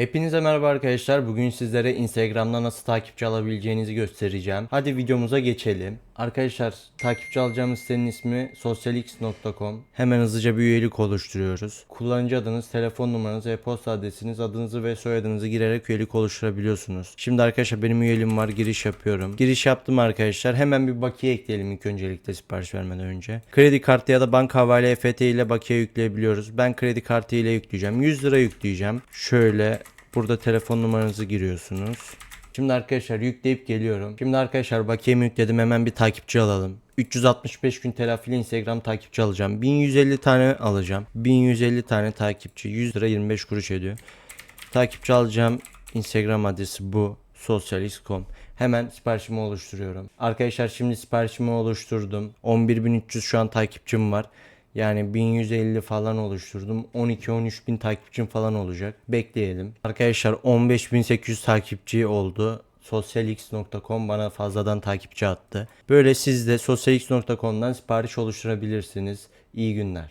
Hepinize merhaba arkadaşlar. Bugün sizlere Instagram'da nasıl takipçi alabileceğinizi göstereceğim. Hadi videomuza geçelim. Arkadaşlar takipçi alacağımız sitenin ismi socialx.com. Hemen hızlıca bir üyelik oluşturuyoruz. Kullanıcı adınız, telefon numaranız, e-posta adresiniz, adınızı ve soyadınızı girerek üyelik oluşturabiliyorsunuz. Şimdi arkadaşlar benim üyeliğim var. Giriş yapıyorum. Giriş yaptım arkadaşlar. Hemen bir bakiye ekleyelim ilk öncelikle sipariş vermeden önce. Kredi kartı ya da banka havale EFT ile bakiye yükleyebiliyoruz. Ben kredi kartı ile yükleyeceğim. 100 lira yükleyeceğim. Şöyle Burada telefon numaranızı giriyorsunuz. Şimdi arkadaşlar yükleyip geliyorum. Şimdi arkadaşlar bakiyemi yükledim hemen bir takipçi alalım. 365 gün telafili Instagram takipçi alacağım. 1150 tane alacağım. 1150 tane takipçi 100 lira 25 kuruş ediyor. Takipçi alacağım. Instagram adresi bu. Socialist.com. Hemen siparişimi oluşturuyorum. Arkadaşlar şimdi siparişimi oluşturdum. 11300 şu an takipçim var. Yani 1150 falan oluşturdum. 12-13 bin takipçim falan olacak. Bekleyelim. Arkadaşlar 15800 takipçi oldu. Sosyalx.com bana fazladan takipçi attı. Böyle siz de sosyalx.com'dan sipariş oluşturabilirsiniz. İyi günler.